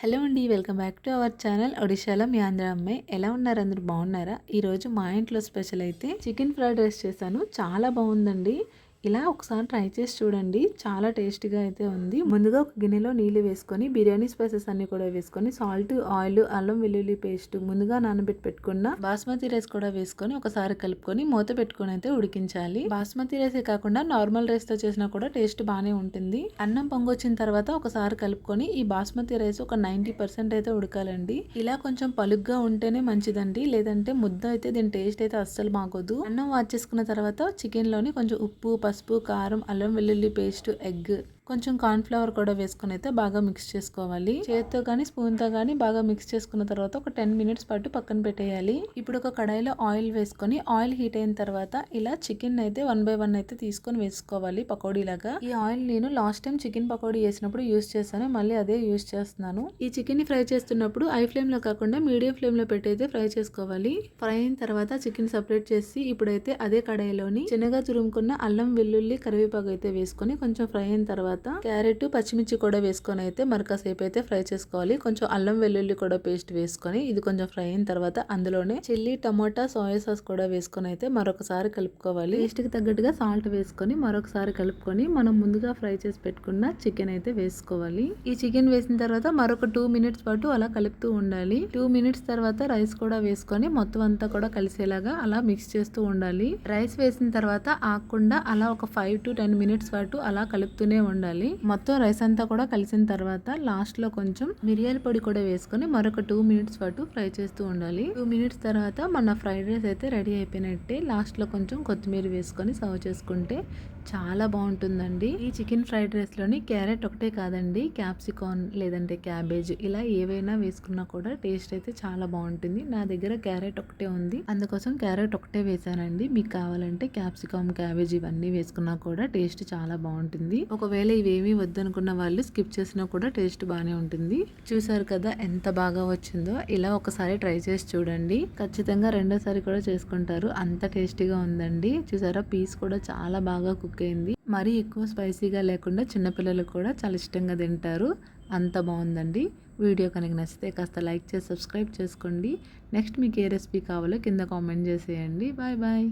Hello అండి welcome back to our channel ఒడిశాలో మీ ఆంధ్ర అమ్మాయి. ఎలా ఉన్నారు? అందరు బాగున్నారా? ఈరోజు మా ఇంట్లో స్పెషల్ అయితే చికెన్ ఫ్రైడ్ రైస్ చేశాను. చాలా బాగుందండి. ఇలా ఒకసారి ట్రై చేసి చూడండి. చాలా టేస్టీగా అయితే ఉంది. ముందుగా ఒక గిన్నెలో నీళ్ళు వేసుకొని బిర్యానీ స్పైసెస్ అన్ని కూడా వేసుకొని సాల్ట్ ఆయిల్ అల్లం వెల్లుల్లి పేస్ట్ ముందుగా నానబెట్టి పెట్టుకున్న బాస్మతి రైస్ కూడా వేసుకొని ఒకసారి కలుపుకొని మూత పెట్టుకొని అయితే ఉడికించాలి. బాస్మతి రైసే కాకుండా నార్మల్ రైస్తో చేసినా కూడా టేస్ట్ బాగానే ఉంటుంది. అన్నం పొంగొచ్చిన తర్వాత ఒకసారి కలుపుకొని ఈ బాస్మతి రైస్ ఒక నైన్టీ పర్సెంట్ అయితే ఉడకాలండి. ఇలా కొంచెం పలుగ్గా ఉంటేనే మంచిదండి. లేదంటే ముద్ద అయితే దీని టేస్ట్ అయితే అస్సలు బాగోదు. అన్నం వాచ్ చేసుకున్న తర్వాత చికెన్లోని కొంచెం ఉప్పు పసుపు కారం అల్లం వెల్లుల్లి పేస్ట్ ఎగ్ కొంచెం కార్న్ఫ్లవర్ కూడా వేసుకొని అయితే బాగా మిక్స్ చేసుకోవాలి. చేతితో కానీ స్పూన్తో కానీ బాగా మిక్స్ చేసుకున్న తర్వాత ఒక టెన్ మినిట్స్ పాటు పక్కన పెట్టేయాలి. ఇప్పుడు ఒక కడాయిలో ఆయిల్ వేసుకొని ఆయిల్ హీట్ అయిన తర్వాత ఇలా చికెన్ అయితే వన్ బై వన్ అయితే తీసుకొని వేసుకోవాలి పకోడీ లాగా ఈ ఆయిల్ నేను లాస్ట్ టైం చికెన్ పకోడీ చేసినప్పుడు యూస్ చేశాను మళ్ళీ అదే యూస్ చేస్తున్నాను. ఈ చికెన్ని ఫ్రై చేస్తున్నప్పుడు ఐ ఫ్లేమ్లో కాకుండా మీడియం ఫ్లేమ్లో పెట్టి అయితే ఫ్రై చేసుకోవాలి. ఫ్రై అయిన తర్వాత చికెన్ సపరేట్ చేసి ఇప్పుడైతే అదే కడాయిలోని చిన్నగా తురుముకున్న అల్లం వెల్లుల్లి కరివేపాకు అయితే వేసుకొని కొంచెం ఫ్రై అయిన తర్వాత తర్వాత క్యారెట్ పచ్చిమిర్చి కూడా వేసుకొని అయితే మరొకసేపు అయితే ఫ్రై చేసుకోవాలి. కొంచెం అల్లం వెల్లుల్లి కూడా పేస్ట్ వేసుకొని ఇది కొంచెం ఫ్రై అయిన తర్వాత అందులోనే చిల్లీ టమోటా సోయా సాస్ కూడా వేసుకొని అయితే మరొకసారి కలుపుకోవాలి. టేస్ట్కి తగ్గట్టుగా సాల్ట్ వేసుకొని మరొకసారి కలుపుకొని మనం ముందుగా ఫ్రై చేసి పెట్టుకున్న చికెన్ అయితే వేసుకోవాలి. ఈ చికెన్ వేసిన తర్వాత మరొక టూ మినిట్స్ పాటు అలా కలుపుతూ ఉండాలి. టూ మినిట్స్ తర్వాత రైస్ కూడా వేసుకొని మొత్తం అంతా కూడా కలిసేలాగా అలా మిక్స్ చేస్తూ ఉండాలి. రైస్ వేసిన తర్వాత ఆకుండా అలా ఒక ఫైవ్ టు టెన్ మినిట్స్ పాటు అలా కలుపుతూనే ఉండాలి. ఉండాలి. మొత్తం రైస్ అంతా కూడా కలిసిన తర్వాత లాస్ట్లో కొంచెం మిరియాల పొడి కూడా వేసుకొని మరొక టూ మినిట్స్ పాటు ఫ్రై చేస్తూ ఉండాలి. టూ మినిట్స్ తర్వాత మన ఫ్రైడ్ రైస్ అయితే రెడీ అయిపోయినట్టే లాస్ట్లో కొంచెం కొత్తిమీర వేసుకొని సర్వ్ చేసుకుంటే చాలా బాగుంటుందండి. ఈ చికెన్ ఫ్రైడ్ రైస్లోని క్యారెట్ ఒకటే కాదండి క్యాప్సికాన్ లేదంటే క్యాబేజ్ ఇలా ఏవైనా వేసుకున్నా కూడా టేస్ట్ అయితే చాలా బాగుంటుంది. నా దగ్గర క్యారెట్ ఒకటే ఉంది. అందుకోసం క్యారెట్ ఒకటే వేసానండి. మీకు కావాలంటే క్యాప్సికామ్ క్యాబేజ్ ఇవన్నీ వేసుకున్నా కూడా టేస్ట్ చాలా బాగుంటుంది. ఒకవేళ ఇవేమీ వద్దనుకున్న వాళ్ళు స్కిప్ చేసినా కూడా టేస్ట్ బాగానే ఉంటుంది. చూసారు కదా ఎంత బాగా వచ్చిందో? ఇలా ఒకసారి ట్రై చేసి చూడండి. ఖచ్చితంగా రెండోసారి కూడా చేసుకుంటారు. అంత టేస్టీగా ఉందండి. చూసారా? పీస్ కూడా చాలా బాగా కుక్ అయింది. మరీ ఎక్కువ స్పైసీగా లేకుండా చిన్నపిల్లలు కూడా చాలా ఇష్టంగా తింటారు. అంత బాగుందండి. వీడియో కనుక నచ్చితే కాస్త లైక్ చేసి సబ్స్క్రైబ్ చేసుకోండి. నెక్స్ట్ మీకు ఏ రెసిపీ కావాలో కింద కామెంట్ చేసేయండి. Bye bye.